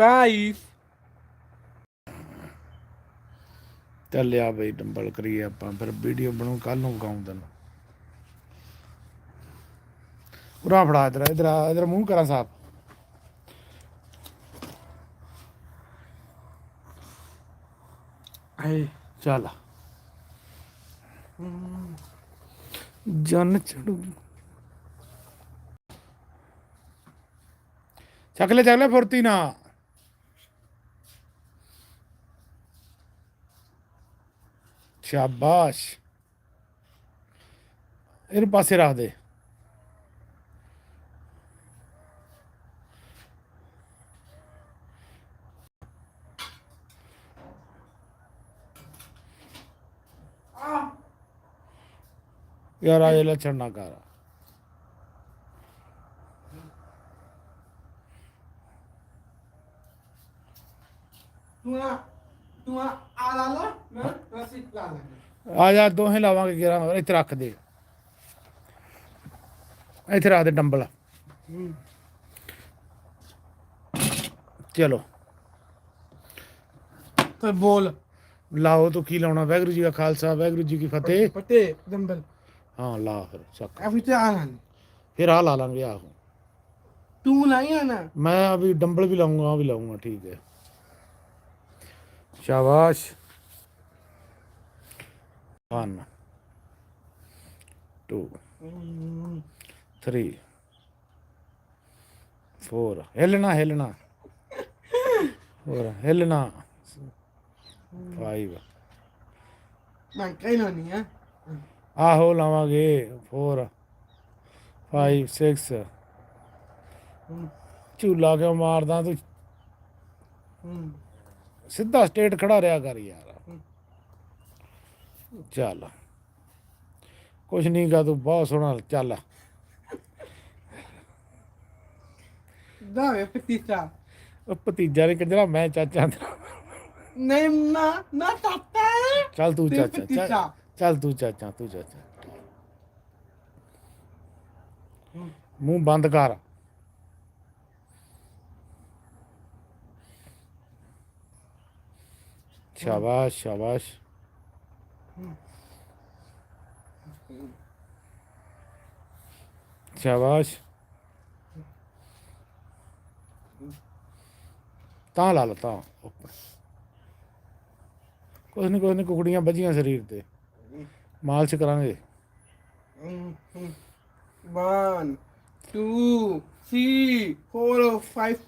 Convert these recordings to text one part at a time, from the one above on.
five, ਚੱਲਿਆ ਬਈ dumbbell ਕਰੀਏ ਆਪਾਂ ਫਿਰ ਵੀਡੀਓ ਬਣੂ ਕੱਲ ਨੂੰ ਵਿਖਾਉਂ ਤੈਨੂੰ। ਉਰਾ ਫੜਾ ਇਧਰ ਇਧਰ ਇਧਰ ਮੂੰਹ ਕਰਾਂ ਸਾਫ਼। hey, ਚੱਲ। ਜਨ ਚੜੂ। ਚੱਕ ਲੈ ਚੱਕ ਲੈ ਫੁਰਤੀ ਨਾ ਸ਼ਾਬਾਸ਼। ਇਹਨੂੰ ਪਾਸੇ ਰੱਖ ਦੇ। ਯਾਰ ਆ ਇਹ ਲੱਛਣ ਨਾ ਕਰ ਤੂੰ ਆ ਤੂੰ ਆ ਆ ਲਾ ਲਾ ਮੈਂ ਅਸੀਂ ਲਾ ਲਾ ਆ ਜਾ ਦੋਹੇ ਲਾਵਾਂਗੇ ਗੇਰਾ ਇੱਥੇ ਰੱਖ ਦੇ। ਇੱਥੇ ਰੱਖ ਦੇ ਡੰਬਲ। ਚਲੋ। ਤੇ ਬੋਲ। ਲਾਓ ਤੂੰ ਕੀ ਲਾਉਣਾ? ਵਾਹਿਗੁਰੂ ਜੀ ਕਾ ਖਾਲਸਾ ਵਾਹਿਗੁਰੂ ਜੀ ਕੀ ਫਤਿਹ। ਪਤੇ ਦੰਬਲ ਹਾਂ ਲਾ ਫਿਰ ਚੱਕ ਅਭੀ ਤੇ ਆਣਾ ਫਿਰ ਆ ਲਾ ਲਾਂਗੇ ਆਹੋ। ਤੂੰ ਨਹੀਂ ਆਣਾ ਮੈਂ ਅਭੀ ਡੰਬਲ ਵੀ ਲਾਉਂਗਾ ਆ ਵੀ ਲਾਉਂਗਾ ਠੀਕ ਹੈ। ਸ਼ਾਬਾਸ਼। 1 2 3 4 ਹਿੱਲਣਾ ਹਿੱਲਣਾ ਹੋਰ ਹਿੱਲਣਾ 5 ਮੈਂ ਕਹਿਣਾ ਨਹੀਂ ਆ ਆਹੋ ਲਾਵਾਂਗੇ 4 5 6 ਝੂਲਾ ਕਿਉਂ ਮਾਰਦਾ ਤੂੰ ਸਿੱਧਾ ਸਟੇਟ ਖੜਾ ਰਿਹਾ ਕਰ ਯਾਰ ਚੱਲ। ਕੁਛ ਨਹੀਂ ਗਾ ਤੂੰ ਬਹੁਤ ਸੋਹਣਾ ਚੱਲ ਦਾਵੇ ਪਤੀਸਾ ਉਹ ਭਤੀਜਾ ਨੇ ਕੰਜਰਾ ਮੈਂ ਚਾਚਾ। ਨਹੀਂ ਨਾ ਨਾ ਤਾਤਾ ਚੱਲ ਤੂੰ ਤੇ ਚਾਚਾ ਚੱਲ- ਭਤੀਜਾ। ਚੱਲ ਤੂੰ ਚਾਚਾ ਤੂੰ ਚਾਚਾ। ਮੂੰਹ ਬੰਦ ਕਰ। ਸ਼ਾਬਾਸ਼ ਸ਼ਾਬਾਸ਼। शाबाश। ता ला लता कुछ नहीं कुछ नहीं कुकड़ियाँ बजियाँ शरीर ते। मालिश करांगे। One two three four five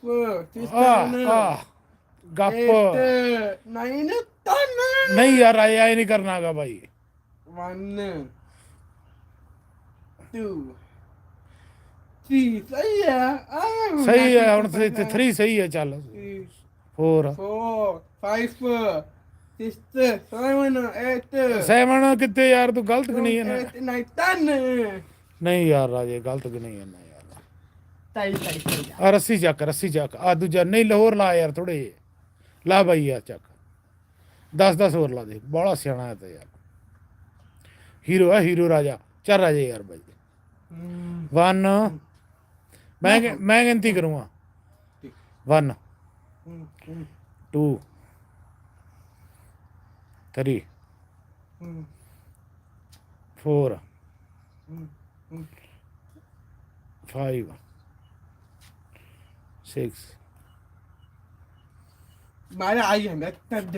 गप नाइन ਟਨ ਨਹੀਂ ਯਾਰ ਆਏ ਆਏ ਨਹੀਂ ਕਰਨਾਗਾ ਭਾਈ 1 2 3 ਸਹੀ ਹੈ ਆਇਆ ਸਹੀ ਹੈ ਹੁਣ 3 ਸਹੀ ਹੈ ਚੱਲ। 4 4 5 6 7 8 7 ਕਿੱਥੇ ਯਾਰ ਤੂੰ ਗਲਤ ਗਣੀ ਹੈ ਨਾ 10 ਨਹੀਂ ਯਾਰ ਰਾਜੇ ਗਲਤ ਗਣੀ ਹੈ ਨਾ ਯਾਰ। ਤਾਈ ਤਾਈ ਆ ਰੱਸੀ ਚੱਕ ਰੱਸੀ ਚੱਕ। ਆ ਦੂਜਾ ਨਹੀਂ ਲਾਹੌਰ ਲਾ ਯਾਰ ਥੋੜੇ ਲਾ ਭਾਈ ਆ ਚੱਕ। 10 10 ਹੋਰ ਲਾ ਦੇ ਬੜਾ ਸਿਆਣਾ ਹੈ ਤਾਂ ਯਾਰ। ਹੀਰੋ ਹੈ ਹੀਰੋ ਰਾਜਾ ਚੱਲ ਰਾਜੇ ਯਾਰ ਬਾਈ। ਹਮ, 1 ਮੈਂ ਮੈਂ ਗਿਣਤੀ ਕਰੂੰਗਾ। 1 ਹਮ, ਹਮ, 2 3 ਹਮ, 4 ਹਮ, ਹਮ। 5 6 ਮਾਰਾ ਆਈ ਜਾਂਦਾ ਤਦ।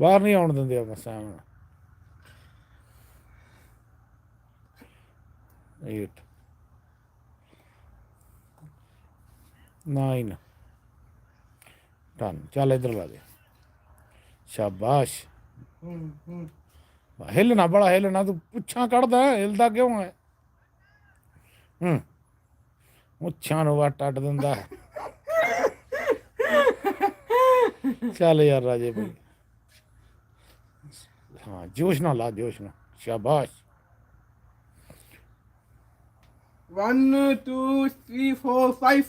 ਬਾਹਰ ਨਹੀਂ ਆਉਣ ਦਿੰਦੇ ਆਪਾਂ ਸਾਹਮਣੇ 8 9 10 ਚੱਲ ਇਧਰ ਲਾ ਦੇ। ਸ਼ਾਬਾਸ਼। ਹਮ ਹਿੱਲਣਾ ਬੜਾ ਹਿੱਲਣਾ ਤੂੰ ਪੁੱਛਾਂ ਕੱਢਦਾ ਹੈ, ਹਿਲਦਾ ਕਿਉਂ ਹੈ ਹੂੰ। ਮੁੱਛਾਂ ਨੂੰ ਵੱਟ ਅੱਡ ਦਿੰਦਾ। ਚੱਲ ਯਾਰ ਰਾਜੇ ਭਾਈ ਹਾਂ ਜੋਸ਼ ਨਾਲ ਲਾ ਜੋਸ਼ ਨਾਲ। ਸ਼ਾਬਾਸ਼। 1 2 3 4 5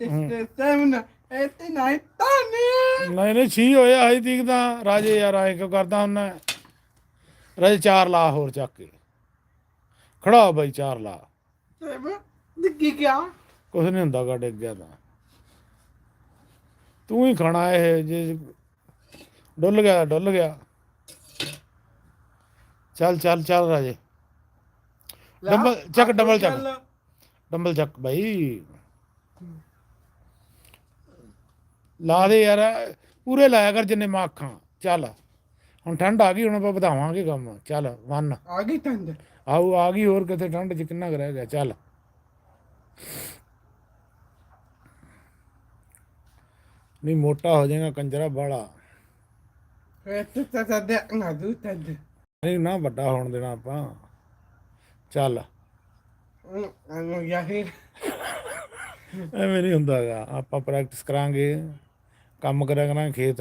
6 7 8 9 10 ਨਹੀਂ ਨਹੀਂ ਛੀ ਹੋਇਆ ਹਜੇ ਤੀਕ ਤਾਂ। ਰਾਜੇ ਯਾਰ ਆਏ ਕਿਉਂ ਕਰਦਾ ਹੁੰਦਾ? ਰਾਜੇ ਚਾਰ ਲਾ ਹੋਰ ਚੱਕ ਕੇ। ਖੜਾ ਹੋ ਬਾਈ ਚਾਰ ਲਾ। ਕੁਛ ਨਹੀਂ ਹੁੰਦਾ ਗਾ ਡਿੱਗ ਗਿਆ ਤਾਂ। ਤੂੰ ਹੀ ਖਾਣਾ ਇਹ ਜੇ ਡੁੱਲ ਗਿਆ ਡੁੱਲ ਗਿਆ। ਚੱਲ ਚੱਲ ਚੱਲ ਰਾਜੇ। ਡੰਬਲ ਚੱਕ, ਡੰਬਲ ਚੱਕ। ਡੰਬਲ ਚੱਕ ਬਾਈ। ਲਾ ਦੇ ਯਾਰ ਪੂਰੇ ਲਾਇਆ ਕਰ ਜਿੰਨੇ ਮੈਂ ਆਖਾਂ। ਚੱਲ ਹੁਣ ਠੰਡ ਆ ਗਈ ਹੁਣ ਆਪਾਂ ਵਧਾਵਾਂਗੇ ਕੰਮ। ਚੱਲ ਵਨ। ਆ ਗਈ ਤੰਦ ਆਉ ਆ ਗਈ ਹੋਰ ਕਿਤੇ ਠੰਡ ਚ ਕਿੰਨਾ ਰਹਿ ਗਿਆ। ਚੱਲ। ਨਹੀਂ ਮੋਟਾ ਹੋ ਜਾਏਗਾ ਕੰਜਰਾ ਬਾਲਾ। ਫੇ ਤੇ ਤਾਂ ਦੇ ਨਾ ਦੂ ਤੰਦ ਨਹੀਂ ਨਾ ਵੱਡਾ ਹੋਣ ਦੇਣਾ ਆਪਾਂ। ਚੱਲ। ਅਨੂ ਯਾਹੀ ਐਵੇਂ ਨਹੀਂ ਹੁੰਦਾਗਾ ਆਪਾਂ ਪ੍ਰੈਕਟਿਸ ਕਰਾਂਗੇ। ਕੰਮ ਕਰਿਆ ਕਰਾਂਗੇ ਖੇਤ।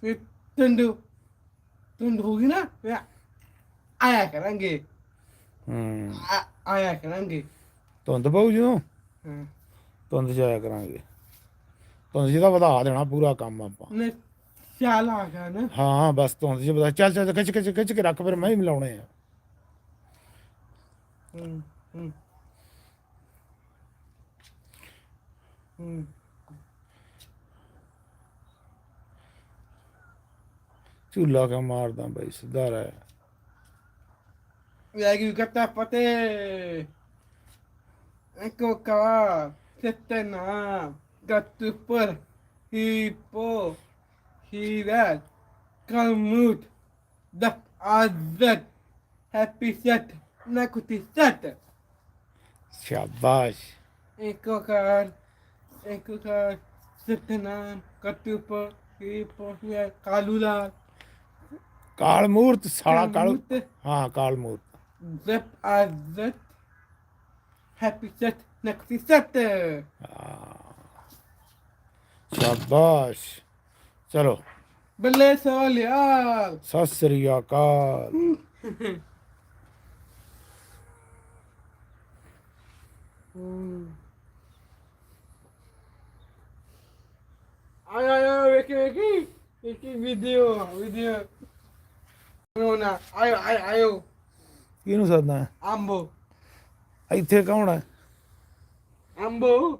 ਫੇ ਤੰਦੂ ਤੰਦ ਹੋ ਗਈ ਨਾ ਫੇ ਆਇਆ ਕਰਾਂਗੇ। ਹੂੰ। ਆ- ਆਇਆ ਕਰਾਂਗੇ। ਧੁੰਦ ਪਊ ਜਦੋਂ? ਹਾਂ। ਧੁੰਦ ਚ ਆਇਆ ਕਰਾਂਗੇ। ਧੁੰਦ ਜਿਹਦਾ ਵਧਾ ਦੇਣਾ ਪੂਰਾ ਕੰਮ ਆਪਾਂ। ਨੇ ਚਾਲ ਆ ਗਿਆ ਨਾ ਹਾਂ ਬਸ ਧੁੰਦ ਚ ਵਧਾ ਚੱਲ ਚੱਲ ਖਿੱਚ ਖਿੱਚ ਖਿੱਚ ਕੇ ਰੱਖ ਫਿਰ ਮੈਂ ਹੀ ਮਿਲਾਉਣੇ ਆ ਹੂੰ ਹੂੰ ਹੂੰ ਝੂਲਾ ਕਾ ਮਾਰਦਾ ਬਈ ਸਿੱਧਾ ਰਹਿ Lagi kata pate. Eko kawa. Setena. Gatupur. Hipo. see that. Kalmud. The Azet. Happy set. Nakuti set. Shabbat. Ekokar. Ekokar. Sitanam. Katupa. Kipo. Kalula. Kalmud. Sara Kalmud. Ah, Kalmud. Zep Azet. Happy set. Nakuti set. Ah. Shabbat. ਚਲੋ। ਬੱਲੇ ਸੋਲਿਆ ਸਤਿ ਸ੍ਰੀ ਅਕਾਲ। ਆਇਆ ਆਇਆ ਵੇਖੀ ਵੇਖੀ। ਵੇਖੀ video video ਨੋਨਾ ਆਇਓ ਆਇਓ ਆਇਓ। ਕਿਹਨੂੰ ਸੱਦਣਾ? ਹੈ? ਅੰਬੋ। ਇੱਥੇ ਕੌਣ ਹੈ? ਅੰਬੋ।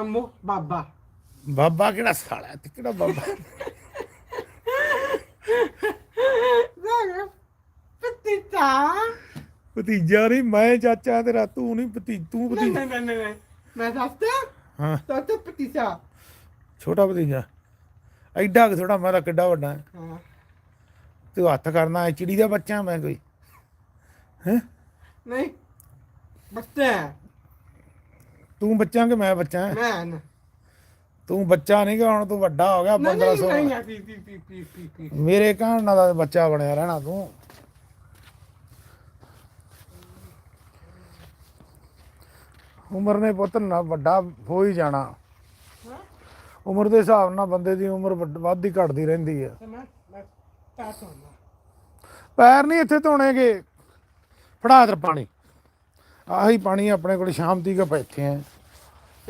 ਅੰਬੋ ਬਾਬਾ। ਬਾਬਾ ਕਿਹੜਾ ਸਾਲਾ ਤੇ ਕਿਹੜਾ ਬਾਬਾ? ਪਤੀਤਾ ਭਤੀਜਾ। ਨਹੀਂ ਮੈਂ ਚਾਚਾ ਤੇਰਾ ਤੂੰ ਨਹੀਂ ਭਤੀ ਤੂੰ ਨਹੀਂ ਭਤੀਜਾ ਨਹੀਂ ਨਹੀਂ ਨਹੀਂ ਮੈਂ ਦੱਸਦਾ। ਹਾਂ। ਤਾਂ ਤਾਂ ਪਤੀਤਾ ਛੋਟਾ ਭਤੀਜਾ। ਐਡਾ ਕਿ ਥੋੜਾ ਮੇਰਾ ਕਿੱਡਾ ਵੱਡਾ ਹੈ। ਹਾਂ। ਤੂੰ ਹੱਥ ਕਰਨਾ ਹੈ ਚਿੜੀ ਦਾ ਬੱਚਾ ਮੈਂ ਕੋਈ। ਹੈ? ਨਹੀਂ ਬੱਚਾ ਤੂੰ ਬੱਚਾ ਕਿ ਮੈਂ ਬੱਚਾ? ਮੈਂ ਨਾ। ਤੂੰ ਬੱਚਾ ਨਹੀਂ ਗਾ ਹੁਣ ਤੂੰ ਵੱਡਾ ਹੋ ਗਿਆ ਨਹੀਂ ਨਹੀਂ 1500 ਨਹੀਂ ਪੀ ਪੀ ਪੀ ਪੀ ਪੀ ਪੀ। ਮੇਰੇ ਕਹਿਣ ਨਾਲ ਦਾ ਬੱਚਾ ਬਣਿਆ ਰਹਿਣਾ ਤੂੰ। ਉਮਰ ਨੇ ਪੁੱਤ ਨਾ ਵੱਡਾ ਹੋ ਹੀ ਜਾਣਾ। ਹਾਂ? ਉਮਰ ਦੇ ਹਿਸਾਬ ਨਾਲ ਬੰਦੇ ਦੀ ਉਮਰ ਵੱਡ- ਵੱਧਦੀ ਘਟਦੀ ਰਹਿੰਦੀ ਹੈ ਤੇ ਮੈਂ ਮੈਂ ਤਾਂ ਤੋਂ ਪੈਰ ਨਹੀਂ ਇੱਥੇ ਧੋਣੇਗੇ। ਫੜਾ ਦਰ ਪਾਣੀ। ਆਹੀ ਪਾਣੀ ਆਪਣੇ ਕੋਲ ਸ਼ਾਮ ਤੀਕ ਬੈਠੇ ਆ।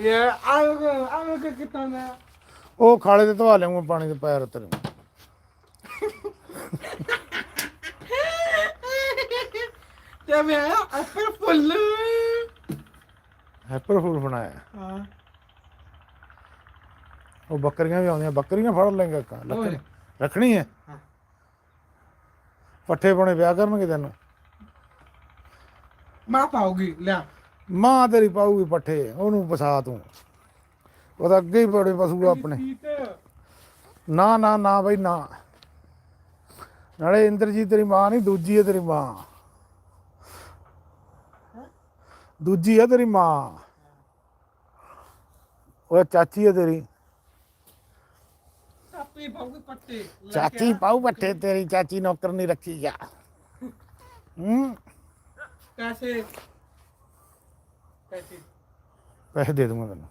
ਇਹ ਕਿਤਾ ਨਾ ਉਹ ਖਾਲੇ ਤੇ ਧਵਾ ਲਿਆਉਂਗਾ ਪਾਣੀ ਦੇ ਪੈਰ ਤੇਰੇ ਤੇ ਮੈਂ ਆਪਰ ਫੁੱਲ। ਹੈਪਰ ਫੂਲ ਬਣਾਇਆ। ਹਾਂ। ਉਹ ਬੱਕਰੀਆਂ ਵੀ ਆਉਂਦੀਆਂ ਬੱਕਰੀਆਂ ਫੜ ਲੈਂਗਾ ਕਾ ਹੋਰ। ਰੱਖਣੀ ਹੈ? ਹਾਂ। ਪੱਠੇ ਪਾਉਣੇ ਵਿਆਹ ਕਰਨਗੇ ਤੈਨੂੰ। ਮਾਂ ਪਾਉਗੀ ਲੈ ਮਾਂ ਤੇਰੀ ਪਾਊਗੀ ਪੱਠੇ ਉਹਨੂੰ ਪਸਾ ਤੂੰ। ਉਹਦਾ ਅੱਗੇ ਹੀ ਬੜੇ ਪਸ਼ੂ ਆ ਆਪਣੇ। ਨਾ ਨਾ ਨਾ ਬਈ ਨਾ। ਨਾਲੇ ਇੰਦਰਜੀਤ ਤੇਰੀ ਮਾਂ ਨਹੀਂ ਦੂਜੀ ਹੈ ਤੇਰੀ ਮਾਂ। ਦੂਜੀ ਹੈ ਤੇਰੀ ਮਾਂ। ਉਹ ਚਾਚੀ ਹੈ ਤੇਰੀ। ਚਾਚੀ ਪਾਉ ਪੱਠੇ ਤੇਰੀ ਚਾਚੀ ਨੌਕਰ ਨਹੀਂ ਰੱਖੀ ਆ। ਹੂੰ। कैसे ਪੈਸੇ। ਦੇ ਦੂੰਗਾ ਤੈਨੂੰ।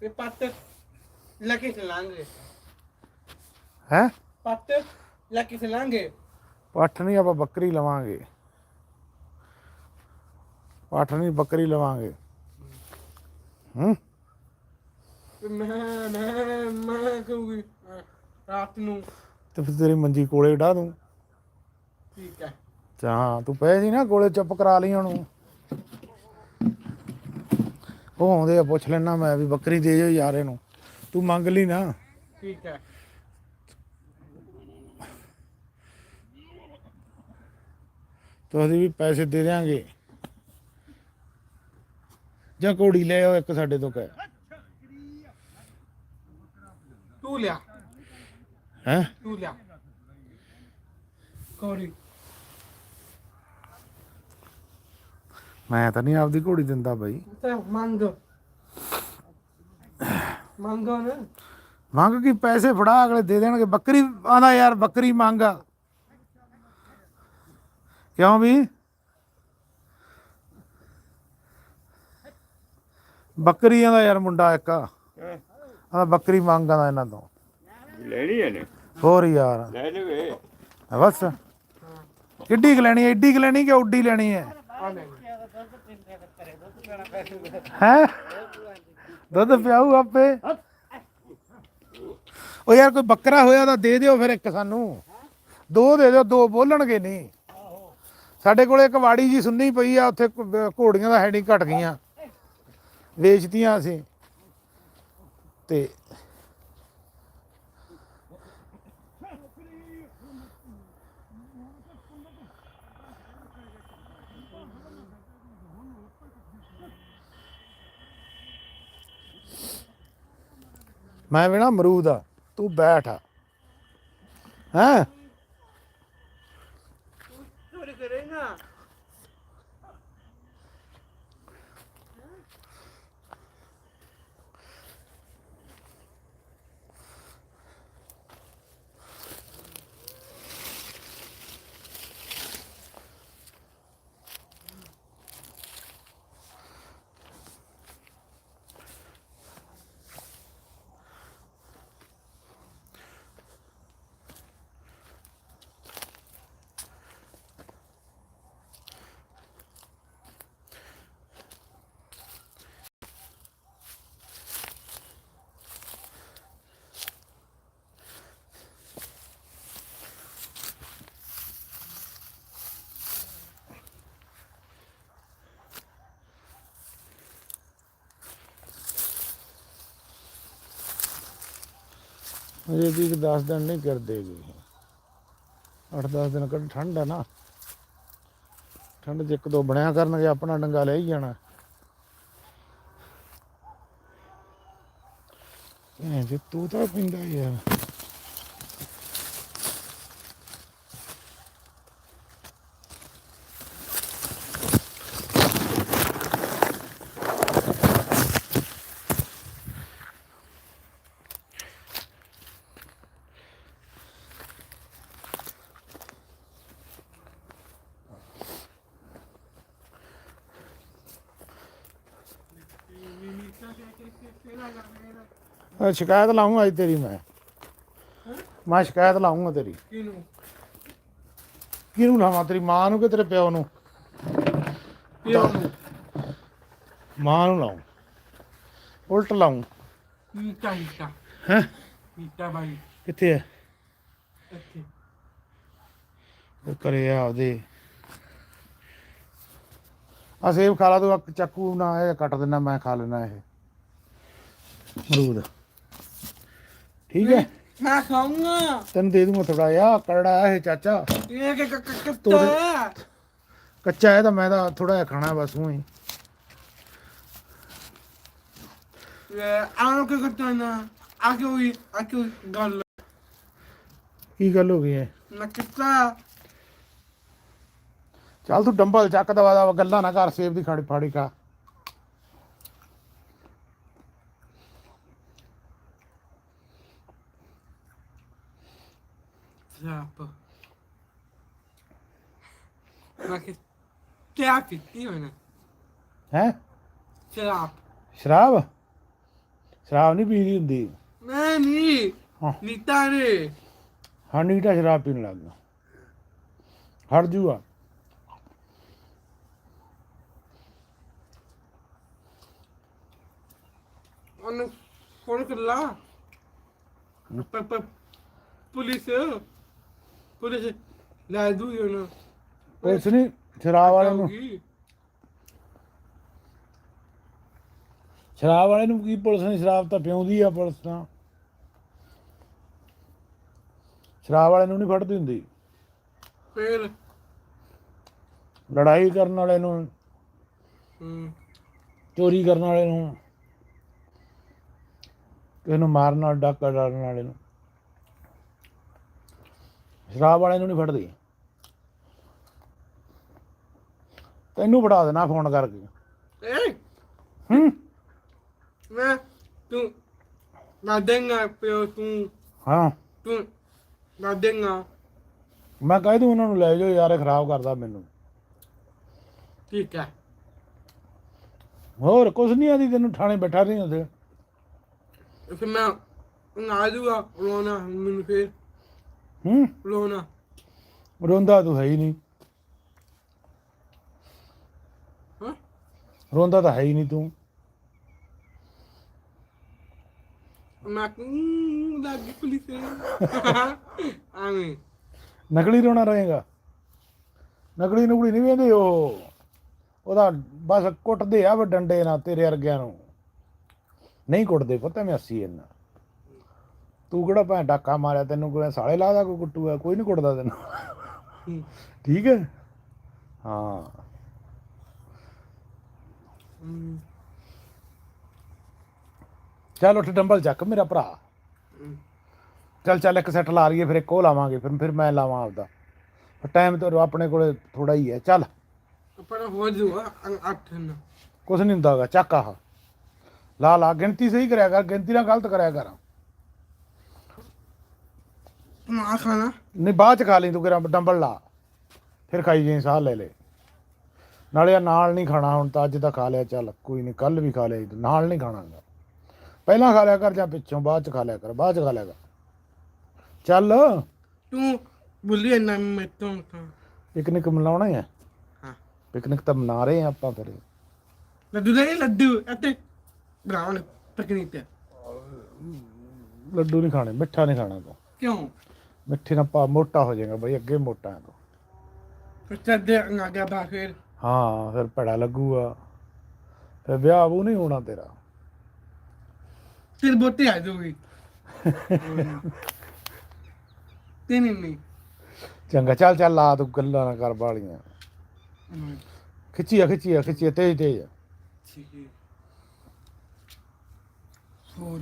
ਤੇ ਪੱਤ ਲੈ ਕੇ ਚਲਾਂਗੇ। ਹੈ? ਪੱਤ ਲੈ ਕੇ ਚਲਾਂਗੇ। ਪੱਠ ਨਹੀਂ ਆਪਾਂ ਬੱਕਰੀ ਲਵਾਂਗੇ। ਪੱਠ ਨਹੀਂ ਬੱਕਰੀ ਲਵਾਂਗੇ। ਹੂੰ? ਮੈਂ ਮੈਂ ਮੈਂ ਕਹੂਗੀ ਰਾਤ ਨੂੰ। ਤੇ ਫਿਰ ਤੇਰੀ ਮੰਜੀ ਕੋਲੇ ਢਾ ਦੂੰ। ਠੀਕ ਹੈ। ਹਾਂ ਤੂੰ ਪਏ ਸੀ ਨਾ ਕੋਲੇ ਚੁੱਪ ਕਰਾ ਲਈ ਉਹਨੂੰ ਉਹ ਆਉਂਦੇ ਆ ਪੁੱਛ ਲੈਣਾ ਮੈਂ ਵੀ ਬੱਕਰੀ ਦੇ ਜੋ ਯਾਰ ਇਹਨੂੰ। ਤੂੰ ਮੰਗ ਲਈ ਨਾ। ਠੀਕ ਹੈ। ਤੁਸੀਂ ਵੀ ਪੈਸੇ ਦੇ ਦਿਆਂਗੇ। ਜਾਂ ਘੋੜੀ ਲੈ ਆਓ ਇੱਕ ਸਾਡੇ ਤੋਂ ਕਹਿ। ਤੂੰ ਲਿਆ। ਹੈ? ਤੂੰ ਲਿਆ। ਕੋਰੀ ਮੈਂ ਤਾਂ ਨਹੀਂ ਆਪਦੀ ਘੋੜੀ ਦਿੰਦਾ ਬਾਈ। ਤੇ ਮੰਗ। ਮੰਗੋ ਨਾ। ਮੰਗ ਕੀ ਪੈਸੇ ਫੜਾ ਅਗਲੇ ਦੇ ਦੇਣਗੇ। ਬੱਕਰੀ ਆਂਦਾ ਯਾਰ ਬੱਕਰੀ ਮੰਗ। ਆ ਕਿਉਂ ਵੀ? ਬੱਕਰੀਆਂ ਦਾ ਯਾਰ ਮੁੰਡਾ ਇੱਕ। ਆਂਦਾ ਬੱਕਰੀ ਮੰਗ ਆਂਦਾ ਇਹਨਾਂ ਤੋਂ। ਲੈਣੀ ਹੈ ਨੇ ਹੋਰ ਯਾਰ। ਲੈ ਲਵੇ। ਬਸ। ਕਿੱਡੀ ਕੁ ਲੈਣੀ ਹੈ ਏਡੀ ਕੁ ਲੈਣੀ ਕਿ ਉੱਡੀ ਲੈਣੀ ਹੈ ਆ ਲੈ। ਹੈ? ਦੁੱਧ ਪਿਆਊ ਆਪੇ। ਉਹ ਯਾਰ ਕੋਈ ਬੱਕਰਾ ਹੋਇਆ ਤਾਂ ਦੇ ਦਿਓ ਫਿਰ ਇੱਕ ਸਾਨੂੰ। ਦੋ ਦੇ ਦਿਓ, ਦੋ ਬੋਲਣਗੇ ਨਹੀਂ। ਸਾਡੇ ਕੋਲੇ ਇੱਕ ਵਾੜੀ ਜੀ ਸੁੰਨੀ ਪਈ ਆ, ਉੱਥੇ ਘ- ਘੋੜੀਆਂ ਦਾ ਹੈਡਿੰਗ ਘਟ ਗਈਆਂ। ਵੇਚਤੀਆਂ ਅਸੀਂ। ਤੇ ਮੈਂ ਵੇਣਾ ਅਮਰੂਦ ਆ ਤੂੰ ਬੈਠ ਆ। ਹੈਂ? ਚੋਰੀ ਕਰੇਗਾ ਅਜੇ ਵੀ 10 ਦਿਨ ਨਹੀਂ ਕਰਦੇ ਜੀ। 8-10 ਦਿਨ ਕੱਢ, ਠੰਡ ਆ ਨਾ। ਠੰਡ 'ਚ ਇੱਕ ਦੋ ਬਣਿਆ ਕਰਨਗੇ, ਆਪਣਾ ਡੰਗਾ ਲੈ ਹੀ ਜਾਣਾ। ਇਹ ਜੇ ਤੂੰ ਤਾਂ ਪਿੰਦਾ ਯਾਰ ਸ਼ਿਕਾਇਤ ਲਾਉਂਗਾ ਅੱਜ ਤੇਰੀ ਮੈਂ। ਮੈਂ ਸ਼ਿਕਾਇਤ ਲਾਉਂਗਾ ਤੇਰੀ। ਕਿਨੂੰ ਕਿਹਨੂੰ ਲਾਵਾਂ? ਤੇਰੀ ਮਾਂ ਨੂੰ ਕਿ ਤੇਰੇ ਪਿਓ ਨੂੰ? ਪਿਓ ਮਾਂ ਨੂੰ ਲਾਉਂ ਉਲਟ ਲਾਉਂ ਮੀਟਾ ਮੀਟਾ। ਹੈ? ਮੀਟਾ ਬਾਈ। ਕਿੱਥੇ ਹੈ ਇੱਥੇ। ਉਹ ਕਰੇ ਆ ਆਪਦੇ। ਆ ਸੇਬ ਖਾ ਲਾ ਤੂੰ ਆਹ ਚਾਕੂ ਨਾ ਇਹ ਕੱਟ ਦੇਣਾ ਮੈਂ ਖਾ ਲੈਣਾ ਇਹ। ਅਮਰੂਦ। ਠੀਕ ਹੈ? ਮੈਂ ਖਾਊਂਗਾ। ਤੈਨੂੰ ਦੇ ਦੂੰਗਾ ਥੋੜਾ ਜਿਹਾ ਕਰੜਾ ਇਹ ਚਾਚਾ। ਇਹ ਕਿ ਕਿੱਤਾ। ਕੱਚਾ ਹੈ ਤਾਂ ਮੈਂ ਤਾਂ ਥੋੜਾ ਜਿਹਾ ਖਾਣਾ ਬਸ ਉਹੀ। ਆਣ ਕੇ ਕਰਤਾ ਨਾ? ਆ ਕੇ ਹੋਈ ਆ ਕੇ ਹੋਈ ਗੱਲ। ਕੀ ਗੱਲ ਹੋ ਗਈ ਹੈ ਨਾ ਕਿੱਤਾ। ਚੱਲ ਤੂੰ ਡੰਬਲ ਚੱਕ ਦਵਾ ਦਾ ਗੱਲਾਂ ਨਾ ਕਰ ਸੇਬ ਦੀ ਖਾੜੀ ਫਾੜੀ ਖਾ। Trap. Ma che trap, Ivana. ਹੈ Trap. ਸ਼ਰਾਬ ਸ਼ਰਾਬ ਨਹੀਂ ਪੀਦੀ ਹੁੰਦੀ Nani? ਹਾਂ Nitare. ਹਾਂ ਨੀਟਾ ਸ਼ਰਾਬ ਪੀਣ ਲੱਗ ਗਿਆ ਹਟ ਜੂਗਾ Onu konu kırla. Pa pa polis la duyuyor onu. Police ਨਹੀਂ ਸ਼ਰਾਬ ਵਾਲੇ ਨੂੰ. ਸ਼ਰਾਬ ਵਾਲੇ ਨੂੰ ਕੀ ਪੁਲਿਸ ਨੇ ਸ਼ਰਾਬ ਤਾਂ ਪਿਉਂਦੀ ਆ ਪੁਲਿਸ ਤਾਂ। ਸ਼ਰਾਬ ਵਾਲੇ ਨੂੰ ਨਹੀਂ ਫੜਦੀ ਹੁੰਦੀ। ਫਿਰ? ਲੜਾਈ ਕਰਨ ਵਾਲੇ ਨੂੰ ਹੂੰ। ਚੋਰੀ ਕਰਨ ਵਾਲੇ ਨੂੰ ਕਿਸੇ ਨੂੰ ਮਾਰਨ ਨਾਲ ਡਾਕਾ ਡਾਲਣ ਵਾਲੇ ਨੂੰ। ਸ਼ਰਾਬ ਵਾਲੇ ਨੂੰ ਨਹੀਂ ਫੜਦੀ। ਤੈਨੂੰ ਫੜਾ ਦੇਣਾ ਫੋਨ ਕਰਕੇ। ਏ ਹੂੰ? ਮੈਂ ਤੂੰ ਨਾ ਦੇਂਗਾ ਪਿਓ ਤੂੰ। ਹਾਂ। ਤੂੰ ਨਾ ਦੇਂਗਾ ਮੈਂ ਕਹਿ ਦੂੰ ਉਹਨਾਂ ਨੂੰ ਲੈ ਜਾਓ ਯਾਰ ਇਹ ਖਰਾਬ ਕਰਦਾ ਮੈਨੂੰ। ਠੀਕ ਹੈ। ਹੋਰ ਕੁਛ ਨਹੀਂ ਆਦੀ ਤੈਨੂੰ ਥਾਣੇ ਬੈਠਾ ਨਹੀਂ ਹੁੰਦੇ ਫਿਰ ਮੈਂ ਨਾ ਦੂਗਾ ਰੋਣਾ ਮੈਨੂੰ ਫਿਰ। ਹੂੰ? ਰੋਣਾ। ਰੋਂਦਾ ਤੂੰ ਹੈ ਹੀ ਨਹੀਂ। ਹਾਂ? ਰੋਂਦਾ ਤਾਂ ਹੈ ਹੀ ਨਹੀਂ ਤੂੰ। ਮੈਂ ਕਿਉਂ ਲੱਗ ਪੁਲਿਸ। ਆਵੇਂ। ਨਕਲੀ ਰੋਣਾ ਰਹੇਗਾ। ਨਕਲੀ ਨੁਕਲੀ ਨਹੀਂ ਵੇਂਦੇ ਉਹ। ਉਹਦਾ ਬਸ ਕੁੱਟਦੇ ਆ ਵਾ ਡੰਡੇ ਨਾਲ ਤੇਰੇ ਵਰਗਿਆਂ ਨੂੰ। ਨਹੀਂ ਕੁੱਟਦੇ ਪਤਾ ਮੈਂ ਅੱਸੀ ਇੰਨਾ ਤੂੰ ਕਿਹੜਾ ਭੈਂ ਡਾਕਾ ਮਾਰਿਆ? ਤੈਨੂੰ ਕੋਈ ਸਾਲੇ ਲਾਦਾ ਕੋਈ ਕੁੱਟੂਗਾ ਕੋਈ ਨਹੀਂ ਕੁੱਟਦਾ ਤੈਨੂੰ। ਹੂੰ। ਠੀਕ ਹੈ? ਹਾਂ। ਹੂੰ। ਚੱਲ ਉੱਠ ਡੰਬਲ ਚੱਕ ਮੇਰਾ ਭਰਾ। ਹੂੰ। ਚੱਲ ਚੱਲ ਇੱਕ ਸੈੱਟ ਲਾ ਲਈਏ ਫਿਰ ਇੱਕ ਉਹ ਲਾਵਾਂਗੇ ਫਿਰ ਫਿਰ ਮੈਂ ਲਾਵਾਂ ਆਪਦਾ। ਟਾਈਮ ਤੇ ਆਪਣੇ ਕੋਲੇ ਥੋੜਾ ਹੀ ਹੈ। ਚੱਲ। ਆਪਣਾ ਹੋ ਜੂਗਾ ਅੱਠ ਨਾ। ਕੁਛ ਨਹੀਂ ਹੁੰਦਾਗਾ ਚੱਕ ਆਹ। ਲਾ ਲਾ। ਗਿਣਤੀ ਸਹੀ ਕਰਿਆ ਕਰ। ਗਿਣਤੀ ਨਾਲ ਗਲਤ ਕਰਿਆ ਕਰ। ਨਾ ਖਾਣਾ। ਨਹੀਂ ਬਾਅਦ ਚ ਖਾ ਲਈ ਤੂੰ ਕਿਰਾ ਡੰਬਲ ਲਾ। ਫਿਰ ਖਾਈ ਜਾਈਂ ਸਾਹ ਲੈ ਲੈ। ਨਾਲੇ ਨਾਲ ਨਹੀਂ ਖਾਣਾ ਹੁਣ ਤਾਂ ਅੱਜ ਤਾਂ ਖਾ ਲਿਆ ਚੱਲ ਕੋਈ ਨਹੀਂ ਕੱਲ ਵੀ ਖਾ ਲਿਆ ਨਾਲ ਨਹੀਂ ਖਾਣਾਗਾ ਪਹਿਲਾਂ ਖਾ ਲਿਆ ਕਰ ਜਾਂ ਪਿੱਛੋਂ ਬਾਅਦ ਚ ਖਾ ਲਿਆ ਕਰ ਬਾਅਦ ਚ ਖਾ ਲਿਆ ਕਰ। ਚੱਲ। ਤੂੰ ਬੁੱਲੀ ਨਾ ਮੈਂ ਤੋਂ ਤਾਂ। ਪਿਕਨਿਕ ਮਨਾਉਣਾ ਹੈ ਹਾਂ। ਪਿਕਨਿਕ ਤਾਂ ਮਨਾ ਰਹੇ ਆ ਆਪਾਂ ਫਿਰ। ਲੱਡੂ ਦੇ ਲੱਡੂ ਅਤੇ ਬਰਾਉਨ ਪਕਨੀ ਤੇ ਲੱਡੂ ਨਹੀਂ ਖਾਣੇ ਮਿੱਠਾ ਨਹੀਂ ਖਾਣਾ ਤੂੰ। ਕਿਉਂ? ਮਿੱਠੇ ਨਾਲ ਪਾ ਮੋਟਾ ਹੋ ਜਾਏਗਾ ਬਈ ਅੱਗੇ ਮੋਟਾ ਹੈ ਤੂੰ। ਫਿਰ ਚੱਦੇ ਨਾ ਗਿਆ ਬਾ ਫਿਰ। ਹਾਂ ਫਿਰ ਭੜਾ ਲੱਗੂਗਾ। ਫਿਰ ਵਿਆਹ ਉਹ ਨਹੀਂ ਹੋਣਾ ਤੇਰਾ। ਫਿਰ ਬੋਤੇ ਆ ਜਾਊਗੀ। ਤੇ ਨਹੀਂ। ਨਹੀਂ ਚੰਗਾ ਚੱਲ ਚੱਲ ਲਾ ਤੂੰ ਗੱਲਾਂ ਨਾ ਕਰ ਬਾਲੀਆਂ। ਖਿੱਚੀਆ ਖਿੱਚੀਆ ਖਿੱਚੀਆ ਤੇਜ਼ ਤੇਜ਼। ਠੀਕ ਹੋਰ?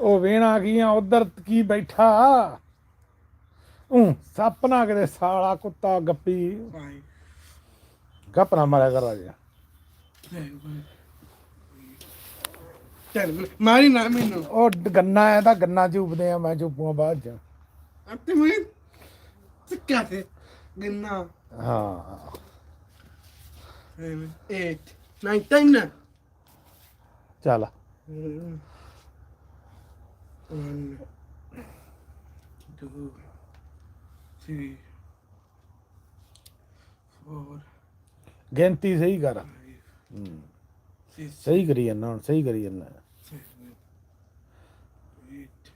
ਉਹ ਵੇਣਾ ਕੀਆਂ ਉਧਰ ਕੀ ਬੈਠਾ? ਉਹ ਸੱਪ ਨਾ ਕਿਤੇ ਸਾਲਾ ਕੁੱਤਾ ਗੱਪੀ। ਬਾਈ ਗੱਪ ਨਾ ਮਾਰਿਆ ਕਰ ਰਾਜਾ। ਚੱਲ ਮਾਰੀ ਨਾ ਮੈਨੂੰ। ਉਹ ਗੰਨਾ ਤਾਂ ਗੰਨਾ ਚੂਪਦੇ ਆ ਮੈਂ ਚੂਪੂਆਂ ਬਾਅਦ ਚ। ਅਤੇ ਮੈਂ ਸਿੱਕਾ ਤੇ ਗੰਨਾ। ਹਾਂ। 8 9 10 ਚੱਲ। One, two, three, four, ਗਿਣਤੀ ਸਹੀ ਕਰ five, ਹੂੰ, six, ਸਹੀ ਕਰੀ ਜਾਂਦਾ ਹੁਣ ਸਹੀ ਕਰੀ ਜਾਂਦਾ seven, eight,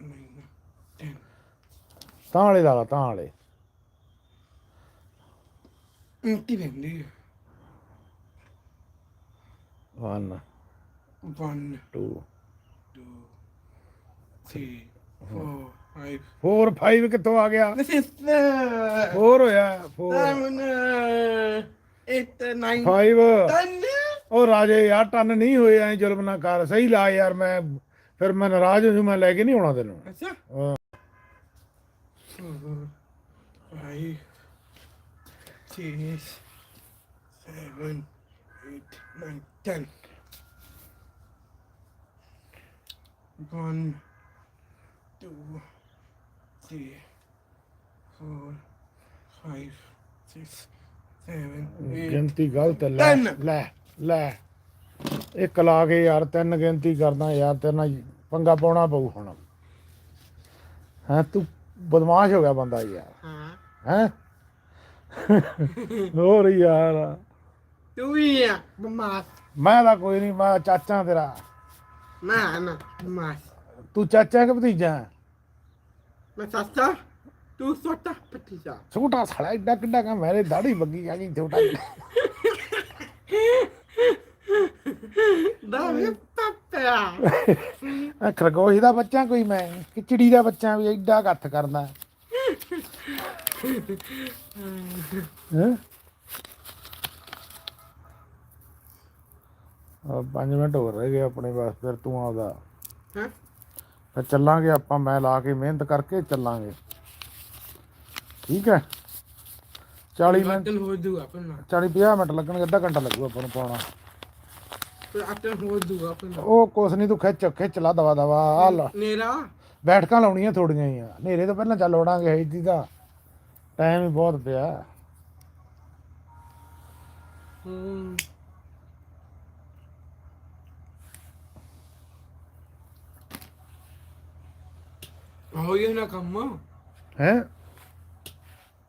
nine, ten. ਤਾਂ ਵਾਲੇ ਲਾ ਲਾ ਤਾਂ ਵਾਲੇ ਇੰਤੀ ਰਹਿੰਦੀ ਹੈ 1 One, 2 2 5 ਕਿੱਥੋਂ ਆ ਗਿਆ? This ਹੋਇਆ 4 7 9 ਉਹ ਰਾਜੇ ਯਾਰ ਟਨ ਨਹੀਂ ਹੋਏ ਐ ਜ਼ੁਲਮ ਨਾ ਕਰ। ਸਹੀ ਲਾ ਯਾਰ ਮੈਂ ਫਿਰ ਮੈਂ ਨਾਰਾਜ਼ ਹੋ ਜੂ ਮੈਂ ਲੈ ਕੇ ਨਹੀਂ ਆਉਣਾ ਤੈਨੂੰ। ਅੱਛਾ। ਭਾਈ ਚੀਜ਼ One, two, three, four, five, six, seven, eight. ਗਿਣਤੀ ਗਲਤ ਹੈ, ਲੈ ਤਿੰਨ। ਲੈ ਲੈ। ਇੱਕ ਲਾ ਕੇ ਯਾਰ ਤਿੰਨ ਗਿਣਤੀ ਕਰਦਾ ਯਾਰ ਤੇਰੇ ਨਾਲ ਪੰਗਾ ਪਾਉਣਾ ਪਊ ਹੁਣ। ਹੈ ਤੂੰ ਬਦਮਾਸ਼ ਹੋ ਗਿਆ ਬੰਦਾ ਯਾਰ। ਹਾਂ। ਹੈ? ਹੋਰ ਯਾਰ। ਤੂੰ ਵੀ ਆ ਬਮਾਸ ਮੈਂ ਤਾਂ ਕੋਈ ਨਹੀਂ ਮੈਂ ਚਾਚਾ ਤੇਰਾ। ਨਾ ਨਾ ਬਮਾਸ ਤੂੰ ਚਾਚਾ ਕਿ ਭਤੀਜਾ? ਹੈ? ਮੈਂ ਸੱਚਾ ਤੂੰ ਸੋਟਾ ਪਤੀਸਾ ਛੋਟਾ ਸਾਲਾ ਏਡਾ ਕਿੱਡਾ ਕਾ ਮੇਰੇ ਦਾੜੀ ਬੱਗੀ ਆ ਗਈ ਛੋਟਾ ਦਾ ਵੀ ਪਪਿਆ ਆ ਖਰਗੋਸ਼ ਦਾ ਬੱਚਾ ਕੋਈ ਮੈਂ ਕਿ ਚਿੜੀ ਦਾ ਬੱਚਾ ਵੀ ਏਡਾ ਕੱਥ ਕਰਦਾ। ਹੈ? 5 ਮਿੰਟ ਹੋਰ ਰਹਿ ਗਏ ਆਪਣੇ ਬਸ ਫਿਰ ਤੂੰ ਆਉਦਾ ਹਾਂ। ਫਿਰ ਚੱਲਾਂਗੇ ਆਪਾਂ ਮੈਂ ਲਾ ਕੇ ਮਿਹਨਤ ਕਰਕੇ ਚੱਲਾਂਗੇ। ਠੀਕ ਹੈ? 40 ਮਿੰਟ ਹੋ ਦੂਗਾ ਆਪਣਾ 40 50 ਮਿੰਟ ਲੱਗਣਗੇ ਅੱਧਾ ਘੰਟਾ ਲੱਗੂ ਆਪਾਂ ਨੂੰ ਪਾਉਣਾ। ਹੋ ਆਪਣਾ ਉਹ ਕੁਛ ਨਹੀਂ ਤੂੰ ਖਿੱਚ ਖਿੱਚ ਲਾ ਦਵਾ ਦਵਾ ਆ ਲਾ। ਨੇਰਾ। ਬੈਠਕਾਂ ਲਾਉਣੀਆਂ ਥੋੜੀਆਂ ਹੀ ਆ। ਹਨੇਰੇ ਤੋਂ ਪਹਿਲਾਂ ਚੱਲ ਵੜਾਂਗੇ ਇੱਦੀ ਦਾ। ਟਾਈਮ ਹੀ ਬਹੁਤ ਪਿਆ। ਹੂੰ। ਨਾ ਕੰਮ? ਹੈ?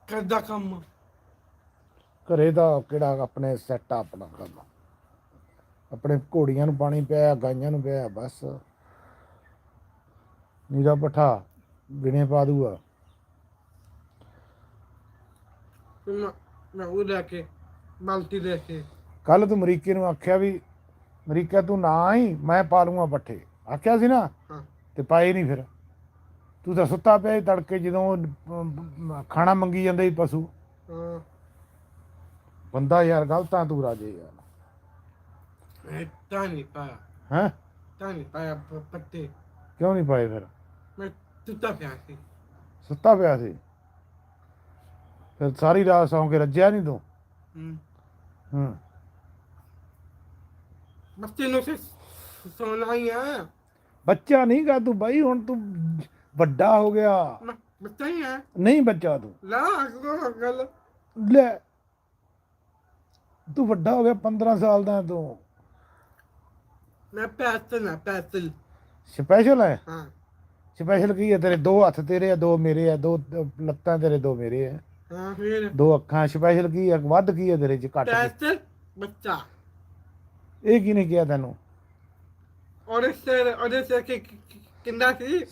ਕਰਦਾ ਕੰਮ? ਘਰੇ ਦਾ ਕਿਹੜਾ ਆਪਣੇ ਸੈੱਟ ਆਪਣਾ ਕੰਮ? ਆਪਣੇ ਘੋੜੀਆਂ ਨੂੰ ਪਾਣੀ ਪਿਆ ਗਾਈਆਂ ਨੂੰ ਪਿਆ ਬਸ। ਨੀਰਾ ਪਠਾ ਬਿਨੇ ਪਾ ਦੂਗਾ ਮੈਂ ਉਹ ਲੈ ਕੇ ਬਾਲਟੀ ਲੈ ਕੇ। ਕੱਲ ਤੂੰ ਅਮਰੀਕੇ ਨੂੰ ਆਖਿਆ ਵੀ ਅਮਰੀਕਾ ਤੂੰ ਨਾ ਆਈ ਮੈਂ ਪਾ ਲੂੰਗਾ ਪੱਠੇ। ਆਖਿਆ ਸੀ ਨਾ? ਤੇ ਪਾਏ ਨਹੀਂ ਫਿਰ। ਤੂੰ ਤਾਂ ਸੁੱਤਾ ਪਿਆ ਸੀ ਤੜਕੇ ਜਦੋਂ ਅਮ, ਖਾਣਾ ਮੰਗੀ ਜਾਂਦਾ ਸੀ ਪਸ਼ੂ। ਹਾਂ। ਬੰਦਾ ਯਾਰ ਗਲਤਾਂ ਤੂੰ ਰਾਜੇ ਯਾਰ। ਮੈਂ ਤਾਂ ਨਹੀਂ ਪਾਇਆ। ਹੈ? ਤਾਂ ਨਹੀਂ ਪਾਇਆ ਪ- ਪੱਤੇ। ਕਿਉਂ ਨਹੀਂ ਪਾਏ ਫਿਰ? ਮੈਂ ਤੁੱਤਾ ਪਿਆ ਸੀ। ਸੁੱਤਾ ਪਿਆ ਸੀ? ਫਿਰ ਸਾਰੀ ਰਾਤ ਸੌਂ ਕੇ ਰੱਜਿਆ ਨਹੀਂ ਤੂੰ? ਹੂੰ। ਹੂੰ। ਬੱਚੇ ਨੂੰ ਸੇ ਸੋਣਾ ਹੀ ਆ। ਬੱਚਾ ਨਹੀਂ ਗਾ ਤੂੰ ਬਾਈ ਹੁਣ ਤੂੰ ਵੱਡਾ ਹੋ ਗਿਆ। ਮੈਂ ਬੱਚਾ ਹੀ ਆ ਨਹੀਂ ਬੱਚਾ ਤੂੰ। ਲਾ ਅਗੋ ਗੱਲ। ਲੈ। ਤੂੰ ਵੱਡਾ ਹੋ ਗਿਆ 15 ਸਾਲ ਦਾ ਤੂੰ। ਮੈਂ ਪੈਸਲ ਨਾ ਪੈਸਲ ਸਪੈਸ਼ਲ ਹੈ? ਹਾਂ। ਸਪੈਸ਼ਲ ਕੀ ਹੈ ਤੇਰੇ? ਦੋ ਹੱਥ ਤੇਰੇ ਆ ਦੋ ਮੇਰੇ ਆ ਦੋ ਲੱਤਾਂ ਤੇਰੇ ਦੋ ਮੇਰੇ ਆ। ਹਾਂ ਫਿਰ। ਦੋ ਅੱਖਾਂ ਸਪੈਸ਼ਲ ਕੀ ਹੈ? ਵੱਧ ਕੀ ਹੈ ਤੇਰੇ ਚ ਘੱਟ ਕੀ? ਪੈਸਲ ਬੱਚਾ। ਇਹ ਕੀ ਨੇ ਕਿਹਾ ਤੈਨੂੰ? ਉਹਦੇ ਸਿਰ ਉਹਦੇ ਸਿਰ ਕਿ ਕਿੰਦਾ ਸੀ?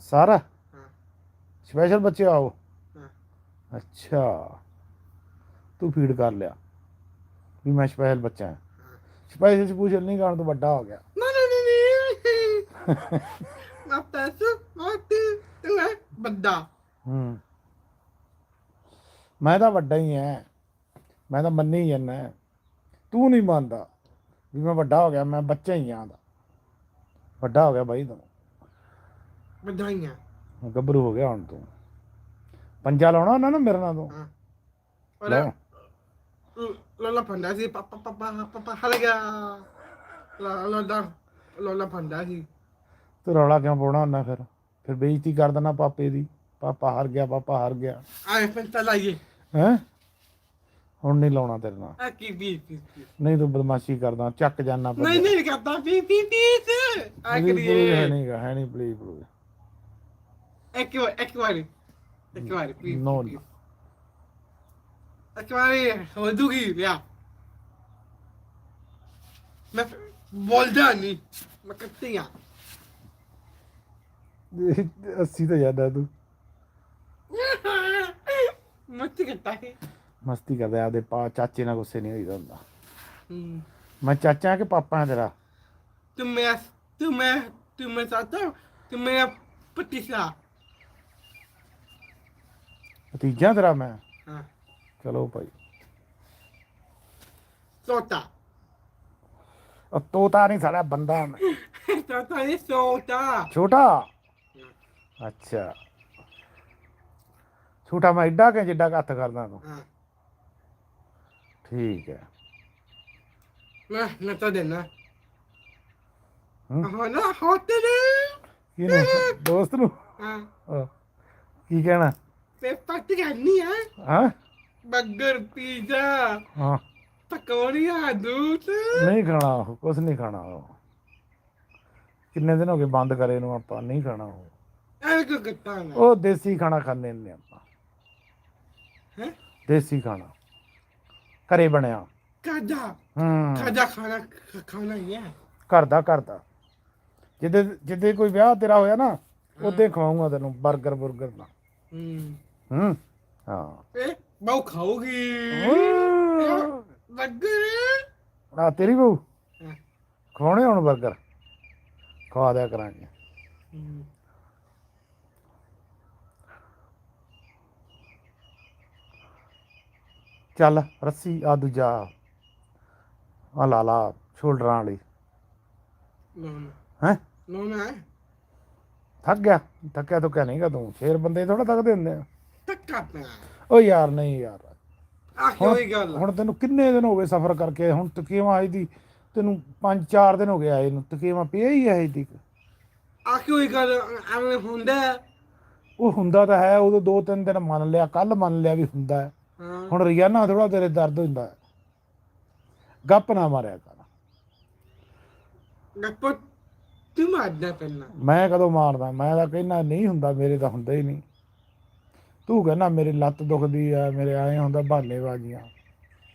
ਸਾਰਾ? ਹਾਂ। ਸਪੈਸ਼ਲ ਬੱਚੇ ਆਓ। ਹਾਂ। ਅੱਛਾ। ਤੂੰ ਫੀਡ ਕਰ ਲਿਆ ਵੀ ਮੈਂ ਸਪੈਸ਼ਲ ਬੱਚਾ ਹਾਂ। ਸਪੈਸ਼ਲ ਸਪੂਸ਼ਲ ਨਹੀਂ ਕਰਨ ਤੋਂ ਵੱਡਾ ਹੋ ਗਿਆ। ਨਾ ਨਾ ਨਾ ਨਹੀਂ ਮੈਂ ਪੈਸਲ ਮੋਤੀ ਤੂੰ ਹੈ ਬੱਦਾ ਹੂੰ। ਮੈਂ ਤਾਂ ਵੱਡਾ ਹੀ ਐ। ਮੈਂ ਤਾਂ ਮੰਨੀ ਜਾਂਦਾ ਤੂੰ ਨਹੀਂ ਮੰਨਦਾ ਵੀ ਮੈਂ ਵੱਡਾ ਹੋ ਗਿਆ ਮੈਂ ਬੱਚਾ ਹੀ ਆਂ ਦਾ। ਵੱਡਾ ਹੋ ਗਿਆ ਬਾਈ ਤੂੰ। ਵਧਾਈਆਂ। ਗੱਭਰੂ ਹੋ ਗਿਆ ਹੁਣ ਤੂੰ। ਪੰਜਾ ਲਾਉਣਾ ਉਹਨਾਂ ਨੂੰ ਮੇਰੇ ਨਾਲ ਤੂੰ। ਹਾਂ। ਲੈ। ਲੋਲਾ ਪੰਡਾ ਸੀ। ਪਾਪਾ ਪਾਪਾ ਪਾਪਾ ਹਲ ਗਿਆ। ਲੋਲਾ ਲੋਲਾ ਪੰਡਾ ਸੀ। ਤੂੰ ਰੌਲਾ ਕਿਉਂ ਪਾਉਣਾ ਹੁੰਦਾ ਫਿਰ? ਫਿਰ ਬੇਇੱਜ਼ਤੀ ਕਰ ਦੇਣਾ ਪਾਪੇ ਦੀ। ਪਾਪਾ ਹਾਰ ਗਿਆ ਪਾਪਾ ਹਾਰ ਗਿਆ। ਆਏ ਪੰਤਾ ਲਾਈਏ ਹੈ? ਹੁਣ ਨਹੀਂ ਲਾਉਣਾ ਤੇਰੇ ਨਾਲ। ਆ ਕੀ ਵੀ ਵੀ ਵੀ। ਨਹੀਂ ਤੂੰ ਬਦਮਾਸ਼ੀ ਕਰਦਾ ਚੱਕ ਜਾਣਾ ਨਹੀਂ ਨਹੀਂ ਕਰਦਾ। ਵੀ ਵੀ ਵੀ ਆ ਕਰੀਏ। ਨਹੀਂਗਾ ਹੈ ਨਹੀਂ ਪਲੀਜ਼ ਪਲੀਜ਼ ਹੈ ਮਸਤੀ ਕਰਦਾ ਆਪਦੇ ਪਾ ਚਾਚੇ ਨਾਲ ਗੁੱਸੇ ਨਹੀਂ ਹੋਈਦਾ ਹੁੰਦਾ ਹੂੰ ਮੈਂ ਚਾਚਾ ਕਿ ਪਾਪਾ ਹਾਂ ਤੇਰਾ ਤੂੰ ਮੈਂ ਤੂੰ ਮੈਂ ਤੂੰ ਮੈਂ ਸਾਤਾ ਤੂੰ ਮੇਰਾ ਪਤੀਸਾ ਭਤੀਜਾ ਤੇਰਾ ਮੈਂ। ਹਾਂ। ਚਲੋ ਭਾਈ। ਸੋਤਾ ਉਹ ਤੋਤਾ ਨਹੀਂ ਸਾਲਾ ਬੰਦਾ ਮੈਂ। ਸੋਤਾ ਨਹੀਂ ਸੋਤਾ। ਛੋਟਾ? ਅੱਛਾ। ਛੋਟਾ ਮੈਂ ਐਡਾ ਕਿ ਜਿੱਡਾ ਹੱਥ ਕਰਦਾ ਤੂੰ। ਹਾਂ। ਠੀਕ ਹੈ। ਮੈਂ ਨਾ ਤਾਂ ਦੇਣਾ। ਹੂੰ? ਹਾਂ ਨਾ ਹੋਤੇ ਨੇ ਕਿਹਨੇ? ਦੋਸਤ ਨੂੰ? ਹਾਂ। ਕੀ ਕਹਿਣਾ? ਤੇ ਪੱਟ ਕਰਨੀ ਹੈ ਹਾਂ? Burger pizza. ਹਾਂ। ਪਕੌੜੀਆਂ ਦੂਧ ਨਹੀਂ ਖਾਣਾ ਉਹ ਕੁਝ ਨਹੀਂ ਖਾਣਾ ਉਹ। ਕਿੰਨੇ ਦਿਨ ਹੋ ਗਏ ਬੰਦ ਕਰੇ ਨੂੰ ਆਪਾਂ ਨਹੀਂ ਖਾਣਾ ਉਹ। ਐ ਕੋ ਕਰਤਾ ਨਾ ਉਹ ਦੇਸੀ ਖਾਣਾ ਖਾਂਦੇ ਨੇ ਆਪਾਂ। ਹੈ? ਦੇਸੀ ਖਾਣਾ। ਘਰੇ ਬਣਿਆ। ਕਾਦਾ ਹੂੰ। ਕਾਦਾ ਖਾਣਾ ਖ- ਖਾਣਾ ਹੀ ਹੈ ਘਰ ਦਾ ਘਰ ਦਾ। ਜਿੱਦੇ ਜਿੱਦੇ ਕੋਈ ਵਿਆਹ ਤੇਰਾ ਹੋਇਆ ਨਾ ਉਹਦੇ ਖਵਾਉਂਗਾ ਤੈਨੂੰ 버ਗਰ 버ਗਰ ਦਾ ਹੂੰ। ਹੂੰ। ਹਾਂ। ਇਹ ਬਹੁ ਖਾਓਗੀ ਬੱਗਰ ਆ ਤੇਰੀ ਬਹੂ? ਹਾਂ। ਖਵਾਉਣੇ ਹੁਣ 버ਗਰ ਖਵਾ ਦਿਆ ਕਰਾਂਗੇ। ਚੱਲ ਰੱਸੀ ਆ ਦੂਜਾ। ਆ ਲਾ ਲਾ ਸ਼ੋਲਡਰਾਂ ਵਾਲੀ। ਹੈ? ਨੋ ਨਾ। ਥੱਕ ਗਿਆ। ਥੱਕਿਆ ਤੁੱਕਿਆ ਨਹੀਂਗਾ ਤੂੰ। ਸ਼ੇਰ ਬੰਦੇ ਥੋੜਾ ਥੱਕਦੇ ਹੁੰਦੇ ਆ। ਟੱਕਾ ਪਾ ਓ ਯਾਰ ਨਹੀਂ ਯਾਰ। ਆ ਕੋਈ ਗੱਲ ਹੁਣ ਤੈਨੂੰ ਕਿੰਨੇ ਦਿਨ ਹੋ ਗਏ ਸਫ਼ਰ ਕਰਕੇ? ਹੁਣ ਤਕੀਵਾ ਆਈ ਦੀ ਤੈਨੂੰ 5-4 ਦਿਨ ਹੋ ਗਏ ਆਏ ਨੂੰ। ਤਕੀਵਾ ਪਿਆ ਹੀ ਹੈ ਦੀ। ਆ ਕੋਈ ਗੱਲ ਐਵੇਂ ਹੁੰਦਾ ਹੈ? ਉਹ ਹੁੰਦਾ ਤਾਂ ਹੈ ਉਦੋਂ ਦੋ ਤਿੰਨ ਦਿਨ ਮੰਨ ਲਿਆ ਕੱਲ ਮੰਨ ਲਿਆ ਵੀ ਹੁੰਦਾ ਹੈ। ਹਾਂ। ਹੁਣ ਰੋਜ਼ਾਨਾ ਥੋੜਾ ਤੇਰੇ ਦਰਦ ਹੁੰਦਾ ਹੈ। ਗੱਪ ਨਾ ਮਾਰਿਆ ਕਰ। ਗੱਪੋ ਤੂੰ ਮਾਰਦਾ ਪਹਿਲਾਂ। ਮੈਂ ਕਦੋਂ ਮਾਰਦਾ? ਮੈਂ ਤਾਂ ਕਹਿੰਦਾ ਨਹੀਂ ਹੁੰਦਾ ਮੇਰੇ ਤਾਂ ਹੁੰਦਾ ਹੀ ਨਹੀਂ। ਤੂੰ ਕਹਿੰਦਾ ਮੇਰੀ ਲੱਤ ਦੁਖਦੀ ਆ ਮੇਰੇ ਆਏ ਹੁੰਦਾ ਬਹਾਨੇਬਾਜ਼ੀਆਂ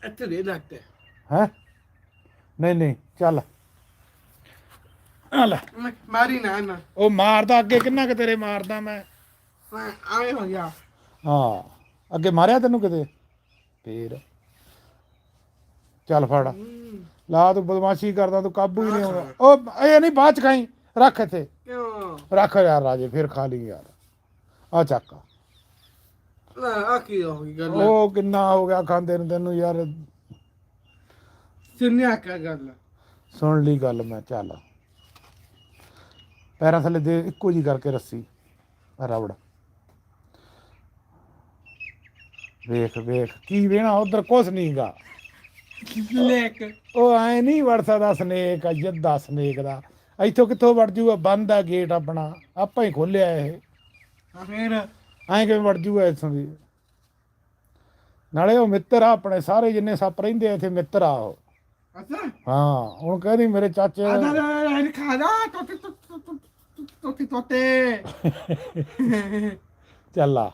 ਇੱਥੇ ਦੇ ਲੱਗਦਾ ਹੈ? ਨਹੀਂ ਨਹੀਂ ਚੱਲ। ਆ ਲੈ। ਮੈਂ ਮਾਰੀ ਨਾ ਨਾ ਉਹ ਮਾਰਦਾ ਅੱਗੇ ਕਿੰਨਾ ਕਿ ਤੇਰੇ ਮਾਰਦਾ ਮੈਂ? ਮੈਂ ਆਏ ਹੋ ਗਿਆ। ਹਾਂ ਅੱਗੇ ਮਾਰਿਆ ਤੈਨੂੰ ਕਿਤੇ? ਫੇਰ। ਚੱਲ ਫੜ। ਹੂੰ, ਲਾ ਤੂੰ ਬਦਮਾਸ਼ੀ ਕਰਦਾ ਤੂੰ ਕਾਬੂ ਹੀ ਨਹੀਂ ਆਉਂਦਾ। ਉਹ ਇਹ ਨਹੀਂ ਬਾਅਦ ਚ ਖਾਈ ਰੱਖ ਇੱਥੇ। ਕਿਉਂ? ਰੱਖ ਯਾਰ ਰਾਜੇ ਫਿਰ ਖਾ ਲਈ ਯਾਰ। ਆ ਚੱਕ। ਨਾ ਆ ਕੀ ਹੋ ਗਈ ਗੱਲ? ਉਹ ਕਿੰਨਾ ਹੋ ਗਿਆ ਖਾਂਦੇ ਨੂੰ ਤੈਨੂੰ ਯਾਰ? ਸੁਣਿਆ ਕਾ ਗੱਲ। ਸੁਣ ਲਈ ਗੱਲ ਮੈਂ ਚੱਲ। ਪੈਰਾਂ ਥੱਲੇ ਦੇ ਇੱਕੋ ਜੀ ਕਰਕੇ ਰੱਸੀ ਰਬੜ। ਵੇਖ ਵੇਖ ਕੀ ਵੇਣਾ ਉਧਰ ਕੁਛ ਨਹੀਂਗਾ ਲੇਕ। ਉਹ ਐ ਨਹੀਂ ਵੜ ਸਕਦਾ ਸਨੇਕ ਜੱਦਾ ਸਨੇਕ ਦਾ। ਇੱਥੋਂ ਕਿੱਥੋਂ ਵੜ ਜੂਗਾ? ਬੰਦ ਆ ਗੇਟ ਆਪਣਾ। ਆਪਾਂ ਹੀ ਖੋਲਿਆ ਇਹ। ਆ ਫੇਰ ਐਂ ਕਿਵੇਂ ਵੜ ਜੂਗਾ ਇੱਥੋਂ ਦੀ ਨਾਲੇ ਉਹ ਮਿੱਤਰ ਆ ਆਪਣੇ ਸਾਰੇ ਜਿੰਨੇ ਸੱਪ ਰਹਿੰਦੇ ਆ ਇੱਥੇ ਮਿੱਤਰ ਆ ਉਹ ਅੱਛਾ ਹਾਂ ਹੁਣ ਕਹਿੰਦੀ ਮੇਰੇ ਚਾਚੇ ਆ ਦਾ ਦਾ ਖਾ ਦਾ ਤੋਤੇ ਤੋਤੇ ਤੋਤੇ ਚੱਲ ਆ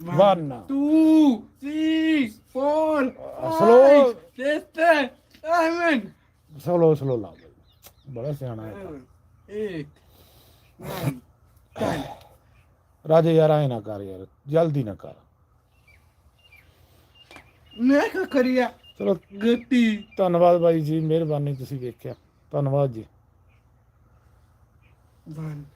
One. two, three, four, Slow. five, six, seven, slow slow ਲਾ। ਬੜਾ ਸਿਆਣਾ ਹੈ eight, nine, ten. ਰਾਜੇ ਯਾਰ ਐ ਨਾ ਕਰ ਯਾਰ ਜਲਦੀ ਨਾ ਕਰ। ਮੈਂ ਕੀ ਕਰੀਆ ਚਲੋ ਗਤੀ ਧੰਨਵਾਦ ਬਾਈ ਜੀ ਮਿਹਰਬਾਨੀ ਤੁਸੀਂ ਵੇਖਿਆ। ਧੰਨਵਾਦ ਜੀ। one